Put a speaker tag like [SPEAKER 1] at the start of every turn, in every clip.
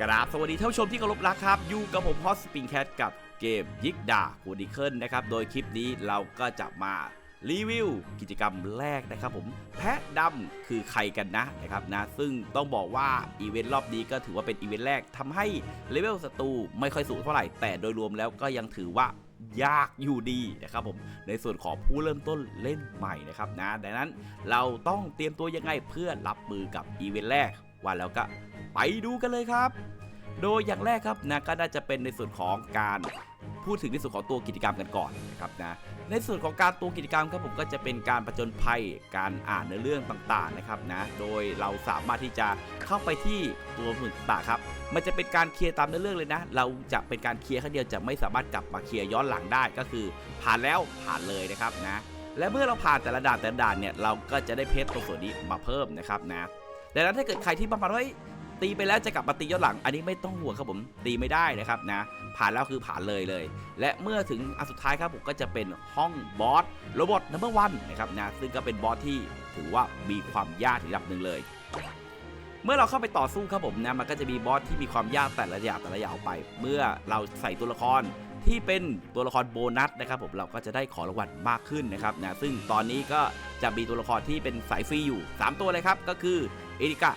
[SPEAKER 1] กราบสวัสดีท่านผู้ชมที่เคารพรักครับ อยู่กับผมฮอสปิงแคทกับเกมยิกดาคูดิเคิลนะครับ โดยคลิปนี้เราก็จะมารีวิวกิจกรรมแรกนะครับผมแพะดำคือใครกันนะนะครับนะ ซึ่งต้องบอกว่าอีเวนต์รอบนี้ก็ถือว่าเป็นอีเวนต์แรกทำให้เลเวลศัตรูไม่ค่อยสูงเท่าไหร่ แต่โดยรวมแล้วก็ยังถือว่ายากอยู่ดีนะครับผมในส่วนของผู้เริ่มต้นเล่นใหม่นะครับนะดังนั้นเราต้องเตรียมตัวยังไงเพื่อรับมือกับอีเวนต์แรก ว่าแล้วก็ไปดูกันเลยครับ โดยอย่างแรกครับนะก็น่าจะเป็นในส่วนของการพูดถึงในส่วนของตัวกิจกรรมกันก่อนนะครับนะในส่วนของการตัวกิจกรรมครับผมก็จะเป็นการประจนภัยการอ่านเนื้อเรื่องต่างๆนะครับนะโดยเราสามารถที่จะเข้าไปที่ตัวหมื่นต่างครับ มันจะเป็นการเคลียร์ตามเนื้อเรื่องเลยนะ เราจะเป็นการเคลียร์ครั้งเดียวจะไม่สามารถกลับมาเคลียร์ย้อนหลังได้ก็คือ ผ่านแล้วผ่านเลยนะครับนะและเมื่อเราผ่านแต่ละด่านแต่ละด่านเนี่ยเราก็จะได้เพชรตรงส่วนนี้มาเพิ่มนะครับนะ ดังนั้นถ้าเกิดใครที่ประมาณว่าตีไปแล้วจะกลับมาตีย้อนหลัง อันนี้ไม่ต้องห่วงครับผมตีไม่ได้นะครับนะผ่านแล้วคือผ่านเลยเลย และเมื่อถึงอันสุดท้ายครับผมก็จะเป็นห้องบอสโรบอทนัมเบอร์วันนะครับนะซึ่งก็เป็นบอสที่ถือว่ามีความยากถึงระดับหนึ่งเลย เมื่อเราเข้าไปต่อสู้ครับผมนะมันก็จะมีบอสที่มีความยากแต่ละอย่างแต่ละอย่างออกไป เมื่อเราใส่ตัวละคร ที่เป็นตัวละครโบนัสนะครับผมเราก็จะได้ของรางวัลมากขึ้นนะครับนะซึ่งตอนนี้ก็จะมีตัวละครที่เป็นสายฟรีอยู่ 3 ตัวเลยครับก็คือเอริกา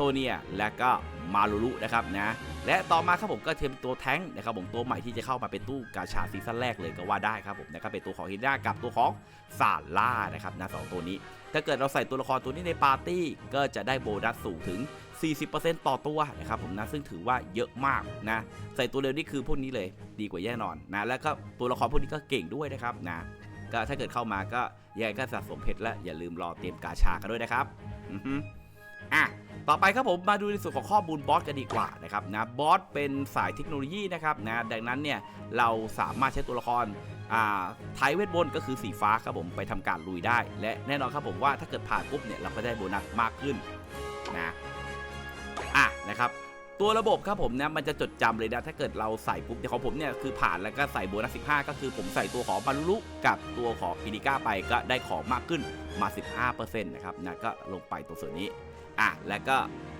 [SPEAKER 1] โซเนียและก็มาลูรุนะครับนะและต่อมาครับผมก็เทียมตัวแท้งนะครับผมตัวใหม่ที่จะเข้ามาเป็นตู้กาชาซีซั่นแรกเลยก็ว่าได้ครับผมนะครับเป็นตัวของฮินด้ากับตัวของซาร่านะครับนะสองตัวนี้ ถ้าเกิดเราใส่ตัวละครตัวนี้ในปาร์ตี้ก็จะได้โบนัสสูงถึง 40%ต่อตัวนะครับผมนะซึ่งถือว่าเยอะมากนะใส่ตัวเร็วนี่คือพวกนี้เลยดีกว่าแน่นอนนะแล้วก็ตัวละครพวกนี้ก็เก่งด้วยนะครับนะก็ถ้าเกิดเข้ามาก็ยังไงก็สะสมเพชรและอย่าลืมรอเตรียมกาชากันด้วยนะครับอือ อะต่อไปครับผมมาดูในส่วนของข้อมูลบอสกันดีกว่านะครับนะบอสเป็นสายเทคโนโลยีนะครับนะดังนั้นเนี่ยเราสามารถใช้ตัวละครอ่าไทยเวทบนก็คือสีฟ้าครับผมไปทำการลุยได้ และแน่นอนครับผมว่าถ้าเกิดผ่านปุ๊บเนี่ยเราก็ได้โบนัสมากขึ้นนะอะนะครับตัวระบบครับผมนะมันจะจดจำเลยนะถ้าเกิดเราใส่ปุ๊บเนี่ยของผมเนี่ยคือผ่านแล้วก็ใส่โบนัส 15 ก็คือผมใส่ตัวของบารุลุกับตัวของปินิก้าไปก็ได้ของมากขึ้นมา 15%นะครับนะก็ลงไปตรงส่วนนี้ อะแล้วก็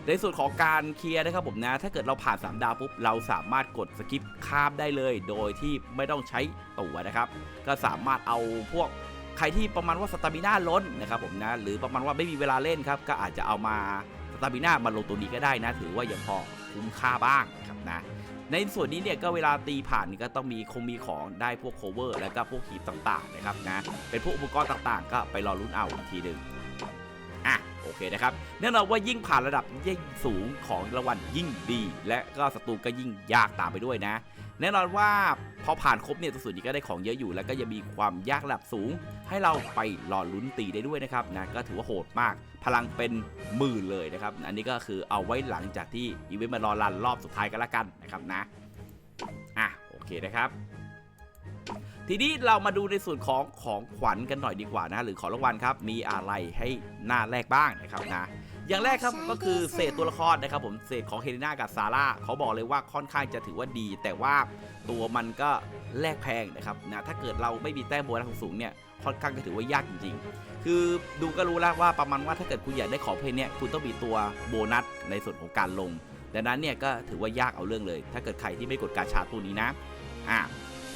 [SPEAKER 1] ในส่วนของการเคลียร์นะครับผมนะ ถ้าเกิดเราผ่าน 3 ดาวปุ๊บ เราสามารถกดสกิปข้ามได้เลย โดยที่ไม่ต้องใช้ตัวนะครับ ก็สามารถเอาพวกใครที่ประมาณว่าสตามิน่าล้นนะครับผมนะ หรือประมาณว่าไม่มีเวลาเล่นครับ ก็อาจจะเอามาสตามิน่ามาลงตัวนี้ก็ได้นะ ถือว่ายังพอคุ้มค่าบ้างนะครับนะ ในส่วนนี้เนี่ยก็เวลาตีผ่านก็ต้องมีคงมีของได้พวก cover แล้วก็พวกหีบต่างๆนะครับนะ เป็นพวกอุปกรณ์ต่างๆ ก็ไปรอรุ่นเอาอีกทีหนึ่ง เคนะครับแน่นอนว่ายิ่งผ่านระดับยิ่งสูงของรางวัลยิ่งดี และก็ศัตรูก็ยิ่งยากตามไปด้วยนะ แน่นอนว่าพอผ่านครบเนี่ยตัวส่วนนี้ก็ได้ของเยอะอยู่ แล้วก็ยังมีความยากระดับสูง ให้เราไปรอลุ้นตีได้ด้วยนะครับนะก็ถือว่าโหดมาก พลังเป็นหมื่นเลยนะครับอันนี้ก็คือเอาไว้หลังจากที่อีเวนต์มารอรันรอบสุดท้ายกันละกันนะครับนะอะโอเคนะครับ ทีนี้เรามาดูในส่วนของของขวัญกันหน่อยดีกว่านะ หรือของรางวัลครับ มีอะไรให้หน้าแรกบ้างนะครับนะ อย่างแรกครับก็คือเศษตัวละครนะครับผมเศษของเฮเลนากับซาร่าเขาบอกเลยว่าค่อนข้างจะถือว่าดี แต่ว่าตัวมันก็แลกแพงนะครับนะถ้าเกิดเราไม่มีแต้มโบนัสสูงๆเนี่ยค่อนข้างจะถือว่ายากจริงๆ คือดูก็รู้แล้วว่าประมาณว่าถ้าเกิดคุณอยากได้ของเพลงเนี่ยคุณต้องมีตัวโบนัสในส่วนของการลง ดังนั้นเนี่ยก็ถือว่ายากเอาเรื่องเลย ถ้าเกิดใครที่ไม่กดการชาร์จตัวนี้นะ อะ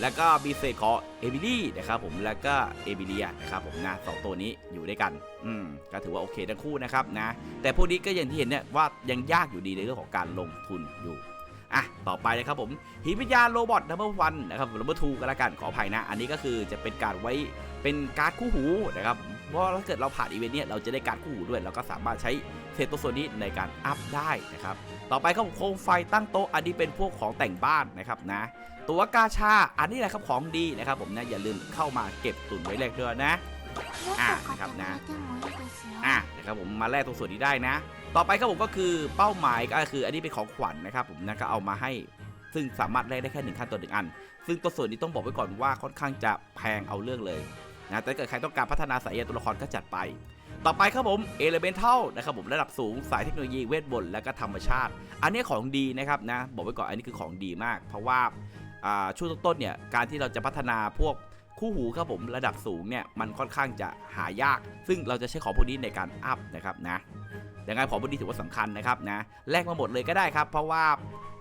[SPEAKER 1] แล้วก็มีเศษของเอมิลี่นะครับผมแล้วก็เอมิเลียนะครับผมนะสองตัวนี้อยู่ด้วยกันอืมก็ถือว่าโอเคทั้งคู่นะครับนะ แต่พวกนี้ก็อย่างที่เห็นเนี่ยว่ายังยากอยู่ดีในเรื่องของการลงทุนอยู่อะต่อไปนะครับผมหินวิญญาณโรบอทนัมเบอร์วันนะครับนัมเบอร์ทูก็แล้วกันขออภัยนะ อันนี้ก็คือจะเป็นการไว้เป็นการ์ดคู่หูนะครับเพราะถ้าเกิดเราผ่านอีเวนต์เนี่ยเราจะได้การ์ดคู่หูด้วยเราก็สามารถใช้เศษตัวส่วนนี้ในการอัพได้นะครับ ต่อไปครับผมโคมไฟตั้งโต๊ะอันนี้เป็นพวกของแต่งบ้านนะครับนะตัวกาชาอันนี้แหละครับของดีนะครับ ผมนะอย่าลืมเข้ามาเก็บตุนไว้แรกด้วยนะ
[SPEAKER 2] อะนะครับนะ
[SPEAKER 1] อะนะครับผมมาแลกตรงส่วนนี้ได้นะ ต่อไปครับผมก็คือเป้าหมายก็คืออันนี้เป็นของขวัญนะครับ ผมนะก็เอามาให้ซึ่งสามารถแลกได้แค่หนึ่งขั้นต่อหนึ่งอัน ซึ่งตัวส่วนนี้ต้องบอกไว้ก่อนว่าค่อนข้างจะแพงเอาเรื่องเลยนะแต่เกิดใครต้องการพัฒนาสายเอตัวละครก็จัดไป ต่อไปครับผมเอเลเ n นทัลนะครับผมระดับสูงสายเทคโนโลยีเวทมนต์และก็ธรรมชาติ อันนี้ของดีนะครับนะบอกไว้ก่อนอันนี้คือของดีมาก เพราะว่าช่วงต้นๆเนี่ยการที่เราจะพัฒนาพวกคู่หูครับผมระดับสูงเนี่ยมันค่อนข้างจะหายาก ซึ่งเราจะใช้ของพวกนี้ในการอัพนะครับนะยังไงของพวกนี้ถือว่าสำคัญนะครับนะแลกมาหมดเลยก็ได้ครับ เพราะว่า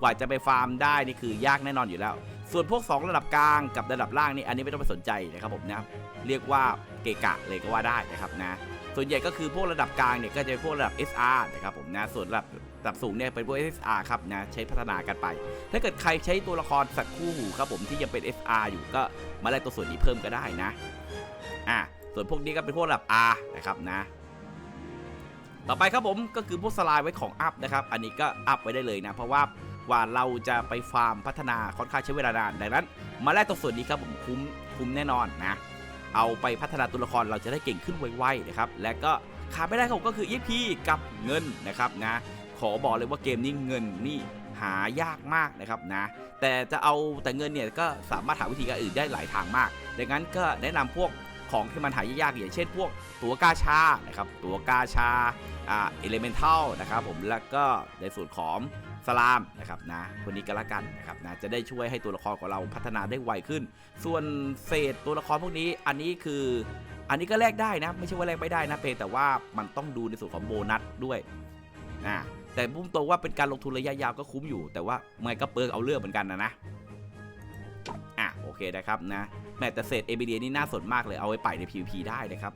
[SPEAKER 1] กว่าจะไปฟาร์มได้นี่คือยากแน่นอนอยู่แล้ว ส่วนพวก 2 ระดับกลางกับระดับล่างนี่อันนี้ไม่ต้องไปสนใจนะครับผมนะเรียกว่าเกะกะเลยก็ว่าได้นะครับนะ ส่วนใหญ่ก็คือพวกระดับกลางเนี่ยก็จะเป็นพวกระดับ SR นะครับผมนะส่วนระดับระดับสูงเนี่ยเป็นพวก SR ครับนะใช้พัฒนากันไป ถ้าเกิดใครใช้ตัวละครสัตว์คู่หูครับผมที่ยังเป็น SR อยู่ก็มาแลกตัวส่วนนี้เพิ่มก็ได้นะอะส่วนพวกนี้ก็เป็นพวกระดับ R นะครับนะต่อไปครับผมก็คือพวกสลายไว้ของอัพนะครับ อันนี้ก็อัพไว้ได้เลยนะ เพราะว่าว่าเราจะไปฟาร์มพัฒนาค่อนข้างใช้เวลานานดังนั้น มาแลกตัวส่วนนี้ครับผมคุ้มคุ้มแน่นอนนะ เอาไปพัฒนาตัวละครเราจะได้เก่งขึ้นไวๆนะครับและก็ขาดไม่ได้ครับก็คือ EP กับเงินนะครับนะขอบอกเลยว่าเกมนี้เงินนี่หายากมากนะครับนะแต่จะเอาแต่เงินเนี่ยก็สามารถหาวิธีการอื่นได้หลายทางมาก ดังนั้นก็แนะนำพวกของที่มันหายากอย่างเช่น พวกตัวกาชานะครับตัวกาชา อ่าเอเลเมนทัลนะครับผมแล้วก็ในส่วนของสลามนะครับนะคนนี้ก็แล้วกันนะครับนะจะได้ช่วยให้ตัวละครของเราพัฒนาได้ไวขึ้น ส่วนเศษตัวละครพวกนี้อันนี้คืออันนี้ก็แลกได้นะ ไม่ใช่ว่าแลกไม่ได้นะเพียงแต่ว่ามันต้องดูในส่วนของโบนัสด้วยอ่าแต่พุ่มตรงว่าเป็นการลงทุนระยะยาวก็คุ้มอยู่ แต่ว่ามันก็เปิงเอาเรื่องเหมือนกันนะนะอะโอเคนะครับนะแม้แต่เศษเอเบเดียนี่น่าสนมากเลยเอาไว้ไปใน PVP ได้นะครับ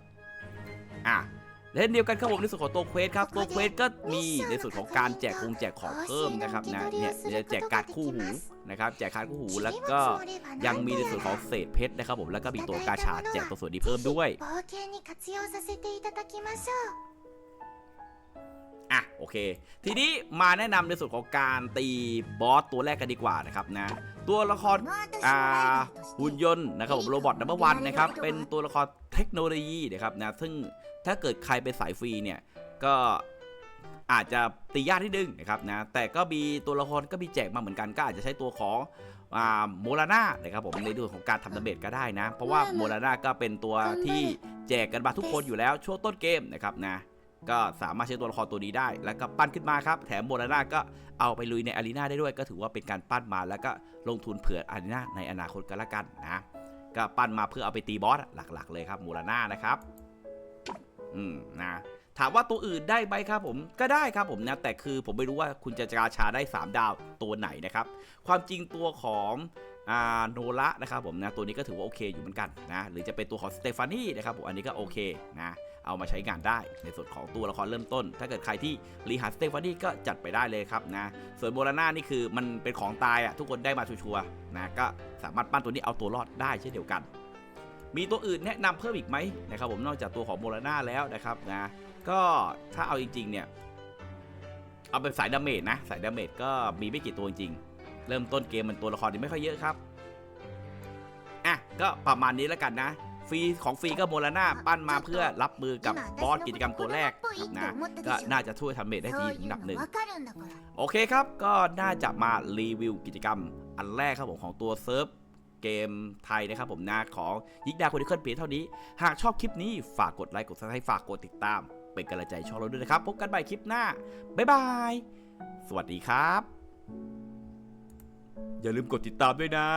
[SPEAKER 1] อะ และเช่นเดียวกันครับผมในส่วนของตัวเควสครับตัวเควสก็มีในส่วนของการแจกคงแจกของเพิ่มนะครับนะเนี่ยจะแจกการ์ดคู่หูนะครับแจกการ์ดคู่หูแล้วก็ยังมีในส่วนของเศษเพชรนะครับผมแล้วก็มีตัวกาชาแจกตัวส่วนนี้เพิ่มด้วย อะโอเค ทีนี้มาแนะนำในส่วนของการตีบอสตัวแรกกันดีกว่านะครับนะ ตัวละครอ่าหุ่นยนต์นะครับผมโรบอทนัมเบอร์วันนะครับ เป็นตัวละครเทคโนโลยีนะครับนะ ซึ่งถ้าเกิดใครเป็นสายฟรีเนี่ย ก็อาจจะตียากที่ดึงนะครับนะ แต่ก็มีตัวละครก็มีแจกมาเหมือนกันก็อาจจะใช้ตัวของโมลาน่านะครับผมในเรื่องของการทำดาเมจก็ได้นะ เพราะว่าโมลาน่าก็เป็นตัวที่แจกกันมาทุกคนอยู่แล้วช่วงต้นเกมนะครับนะ ก็สามารถใช้ตัวละครตัวนี้ได้ แล้วก็ปั้นขึ้นมาครับ แถมโมลาน่าก็เอาไปลุยในอารีนาได้ด้วย ก็ถือว่าเป็นการปั้นมาแล้วก็ลงทุนเผื่ออารีนาในอนาคตกันละกันนะก็ปั้นมาเพื่อเอาไปตีบอสหลักๆ เลยครับโมูลาน่านะครับอืมนะถามว่าตัวอื่นได้ไหมครับผมก็ได้ครับผมนะแต่คือผมไม่รู้ว่าคุณจะกาชาได้ 3 ดาวตัวไหนนะครับ ความจริงตัวของอโนระนะครับผมนะตัวนี้ก็ถือว่าโอเคอยู่เหมือนกันนะหรือจะเป็นตัวของสเตฟานีนะครับผมอันนี้ก็โอเคนะ เอามาใช้งานได้ ในส่วนของตัวละครเริ่มต้น ถ้าเกิดใครที่รีหาสเตฟานี่ก็จัดไปได้เลยครับนะส่วนโบราน่านี่คือมันเป็นของตายอะทุกคนได้มาชัวร์ๆนะก็สามารถปั้นตัวนี้เอาตัวรอดได้เช่นเดียวกัน มีตัวอื่นแนะนำเพิ่มอีกไหมนะครับผมนอกจากตัวของโบราน่าแล้วนะครับนะก็ถ้าเอาจริงๆเนี่ยเอาเป็นสายดาเมจนะสายดาเมจก็มีไม่กี่ตัวจริง เริ่มต้นเกมมันตัวละครนี่ไม่ค่อยเยอะครับอะก็ประมาณนี้แล้วกันนะ ฟรีของฟรีก็โมลนาปั้นมาเพื่อรับมือกับบอสกิจกรรมตัวแรกนะก็น่าจะช่วยทำเมทได้ดีถึงระดับหนึ่งโอเคครับก็น่าจะมารีวิวกิจกรรม อันแรกครับผมของตัวเซิร์ฟเกมไทยนะครับผมนาของยิกดาคนที่เคลื่อนเพีเท่านี้ หากชอบคลิปนี้ฝากกดไลค์กดซับสไครต์ฝากกดติดตาม เป็นกำลังใจช่องเราด้วยนะครับ พบกันใหม่คลิปหน้า บ๊ายบาย สวัสดีครับ อย่าลืมกดติดตามด้วยนะ